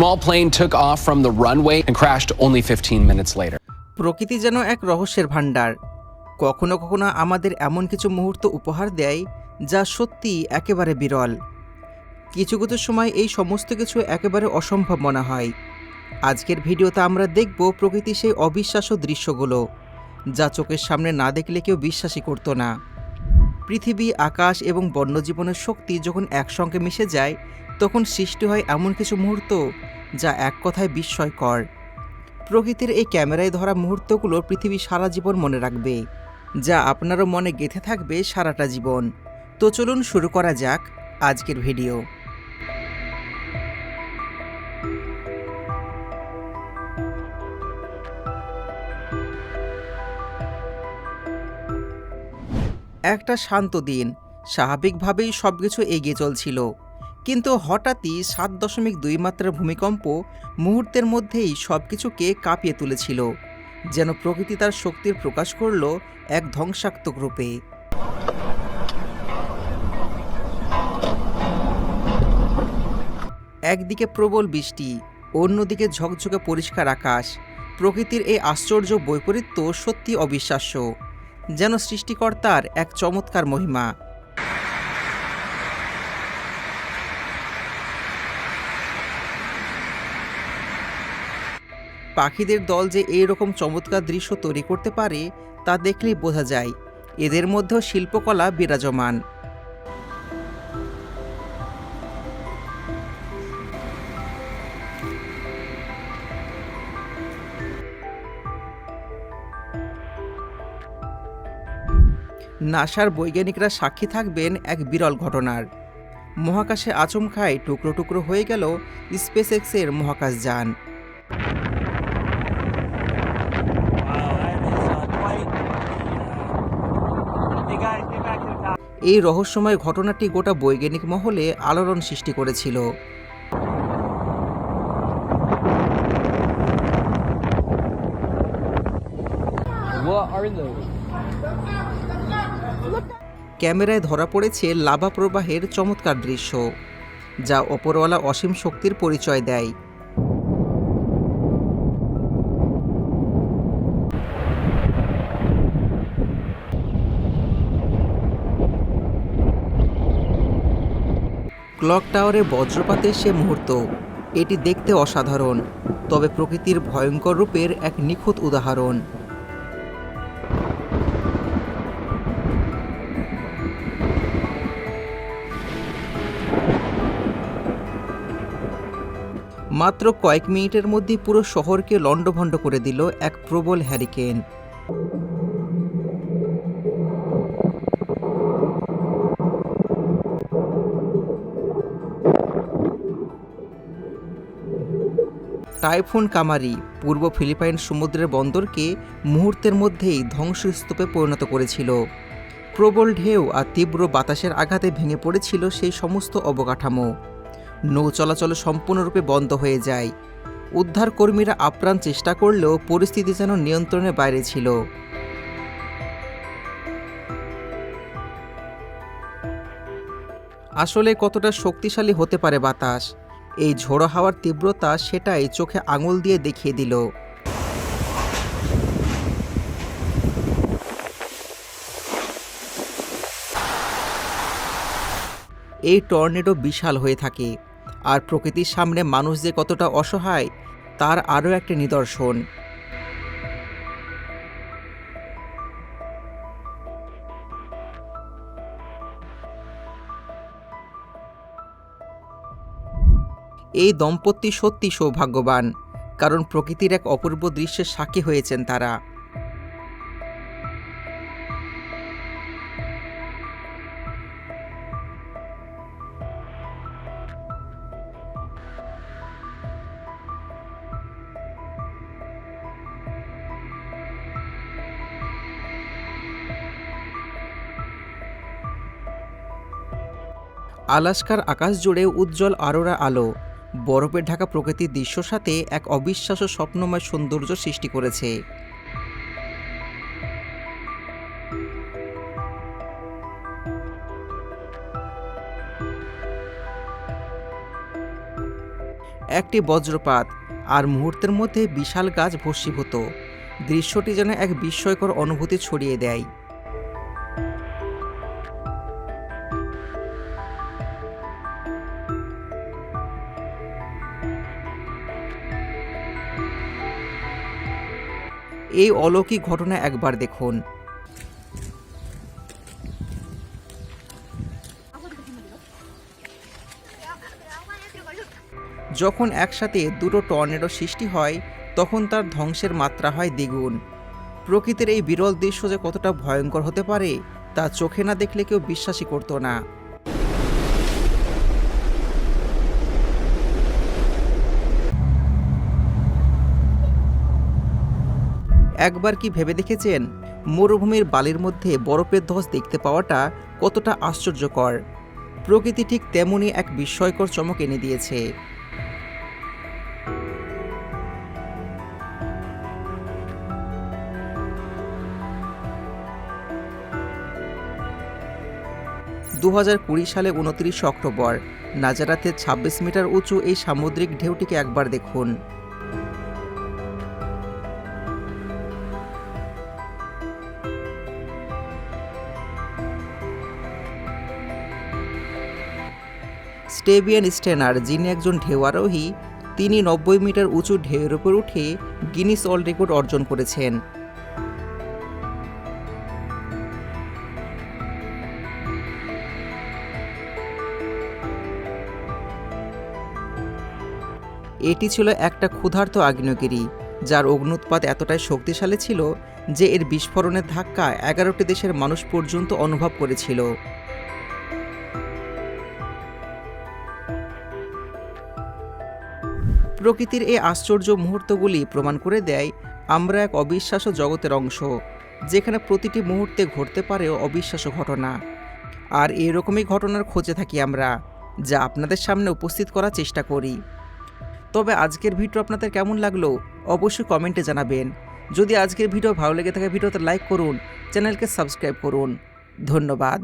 small plane took off from the runway and crashed only 15 minutes later. প্রকৃতি যেন এক রহস্যের ভাণ্ডার। কখনো কখনো আমাদের এমন কিছু মুহূর্ত উপহার দেয় যা সত্যি একেবারে বিরল। কিছু কিছু সময় এই সমস্ত কিছু একেবারে অসম্ভব মনে হয়। আজকের ভিডিওতে আমরা দেখব প্রকৃতির সেই অবিশ্বাস্য দৃশ্যগুলো, যা চোখের সামনে না দেখলে কেউ বিশ্বাসই করতো না। পৃথিবী, আকাশ এবং বন্যজীবনের শক্তি যখন একসঙ্গে মিশে যায় তখন সৃষ্টি হয় এমন কিছু মুহূর্ত যা এক কথায় বিস্ময়কর। প্রকৃতির এই ক্যামেরায় ধরা মুহূর্তগুলো পৃথিবী সারা জীবন মনে রাখবে, যা আপনারও মনে গেঁথে থাকবে সারাটা জীবন। তো চলুন শুরু করা যাক আজকের ভিডিও। একটা শান্ত দিন। স্বাভাবিকভাবেই সব কিছু এগিয়ে চলছিল। কিন্তু হঠাৎই সাত দশমিক দুই মাত্রার ভূমিকম্প মুহূর্তের মধ্যেই সব কিছুকে কাঁপিয়ে তুলেছিল, যেন প্রকৃতি তার শক্তির প্রকাশ করল এক ধ্বংসাত্মক রূপে। একদিকে প্রবল বৃষ্টি, অন্যদিকে ঝকঝকে পরিষ্কার আকাশ, প্রকৃতির এই আশ্চর্য বৈপরীত্য সত্যি অবিশ্বাস্য, যেন সৃষ্টিকর্তার এক চমৎকার মহিমা। পাখিদের দল যে এই রকম চমৎকার দৃশ্য তৈরি করতে পারে, তা দেখলেই বোঝা যায়। এদের মধ্যেও শিল্পকলা বিরাজমান। নাসার বৈজ্ঞানিকরা সাক্ষী থাকবেন এক বিরল ঘটনার। মহাকাশে আচমকায় টুকরো টুকরো হয়ে গেল স্পেস এক্সের মহাকাশযান। এই রহস্যময় ঘটনাটি গোটা বৈজ্ঞানিক মহলে আলোড়ন সৃষ্টি করেছিল? ক্যামেরায় ধরা পড়েছে লাভা প্রবাহের চমৎকার দৃশ্য, যা ওপরওয়ালা অসীম শক্তির পরিচয় দেয় ক্লক টাওয়ারে বজ্রপাতের সে মুহূর্ত। এটি দেখতে অসাধারণ, তবে প্রকৃতির ভয়ঙ্কর রূপের এক নিখুঁত উদাহরণ। মাত্র কয়েক মিনিটের মধ্যে পুরো শহরকে লণ্ডভণ্ড করে দিল এক প্রবল হ্যারিকেন টাইফুন কামারি পূর্ব ফিলিপাইন সমুদ্রের বন্দরকে মুহূর্তের মধ্যেই ধ্বংসস্তূপে পরিণত করেছিল। প্রবল ঢেউ আর তীব্র বাতাসের আঘাতে ভেঙে পড়েছিল সেই সমস্ত অবকাঠামো। নৌ চলাচল সম্পূর্ণরূপে বন্ধ হয়ে যায়। উদ্ধারকর্মীরা আপ্রাণ চেষ্টা করলেও পরিস্থিতি যেন নিয়ন্ত্রণের বাইরে ছিল। আসলে কতটা শক্তিশালী হতে পারে বাতাস? এই ঝোড়ো হাওয়ার তীব্রতা সেটাই চোখে আঙুল দিয়ে দেখিয়ে দিল। এই টর্নেডো বিশাল হয়ে থাকে, আর প্রকৃতির সামনে মানুষ যে কতটা অসহায়, তার আরও একটা নিদর্শন। এই দম্পতি সত্যি সৌভাগ্যবান, কারণ প্রকৃতির এক অপূর্ব দৃশ্যের সাক্ষী হয়েছেন তারা। আলাস্কার আকাশ জুড়ে উজ্জ্বল আরোরা আলো। বরফে ঢাকা প্রকৃতির দৃশ্যর সাথে এক অবিশ্বাস্য স্বপ্নময় সৌন্দর্য সৃষ্টি করেছে। একটি বজ্রপাত, আর মুহূর্তের মধ্যে বিশাল গাছ ভস্মীভূত। দৃশ্যটি যেন এক বিস্ময়কর অনুভূতি ছড়িয়ে দেয়। এই অলৌকিক ঘটনা একবার দেখুন। যখন একসাথে দুটো টর্নেডো সৃষ্টি হয়, তখন তার ধ্বংসের মাত্রা হয় দ্বিগুণ। প্রকৃতির এই বিরল দৃশ্য যে কতটা ভয়ঙ্কর হতে পারে, তা চোখে না দেখলে কেউ বিশ্বাসই করতো না। একবার কি ভেবে দেখেছেন? মরুভূমির বালির মধ্যে বরফের ধস দেখতে পাওয়াটা কতটা আশ্চর্যকর। প্রকৃতি ঠিক তেমনই এক বিস্ময়কর চমক এনে দিয়েছে। দু হাজার কুড়ি সালে উনত্রিশে অক্টোবর নাজারাতের ২৬ মিটার উঁচু এই সামুদ্রিক ঢেউটিকে একবার দেখুন। স্টেবিয়ান স্টেনার, যিনি একজন ঢেউ আরোহী তিনি নব্বই মিটার উঁচু ঢেউয়ের উপর উঠে গিনিস ওয়ার্ল্ড রেকর্ড অর্জন করেছেন। এটি ছিল একটা ক্ষুধার্ত আগ্নেয়গিরি, যার অগ্নুৎপাত এতটাই শক্তিশালী ছিল যে এর বিস্ফোরণের ধাক্কা এগারোটি দেশের মানুষ পর্যন্ত অনুভব করেছিল। প্রকৃতির এই আশ্চর্য মুহূর্তগুলি প্রমাণ করে দেয় আমরা এক অবিশ্বাস্য জগতের অংশ, যেখানে প্রতিটি মুহূর্তে ঘটতে পারে অবিশ্বাস্য ঘটনা। আর এরকমই ঘটনার খোঁজে থাকি আমরা, যা আপনাদের সামনে উপস্থিত করার চেষ্টা করি। তবে আজকের ভিডিও আপনাদের কেমন লাগল অবশ্যই কমেন্টে জানাবেন। যদি আজকের ভিডিও ভালো লেগে থাকে, ভিডিওতে লাইক করুন, চ্যানেলকে সাবস্ক্রাইব করুন। ধন্যবাদ।